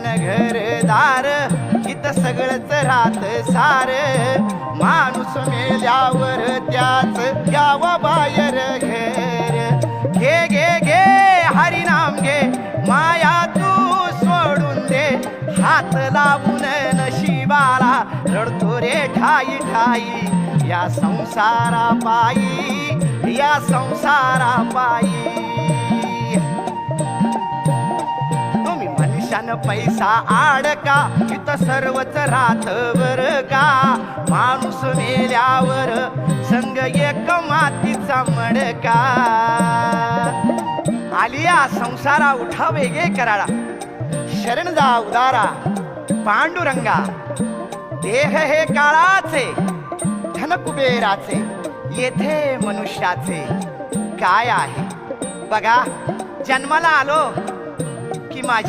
मकान घरदार इथं सगळंच राहत सार. माणूस मेल्यावर त्याच यावं बाहेर घर. घे घे घे हरिनाम घे माया तू सोडून दे. हात लावून नशिबाला रडतो रे ठाई ठाई. या संसारा पायी या संसारा पायी पैशान पैसा आडका इथं सर्वच राहत बर का? माणूस मेल्यावर संग एक मातीचा मडका. आलिया संसारा उठा वेगे कराळा शरण जा उदारा पांडुरंगा. देह हे काळाचे धन कुबेराचे येथे मनुष्याचे. काय आहे? बघा जन्माला आलो की माझी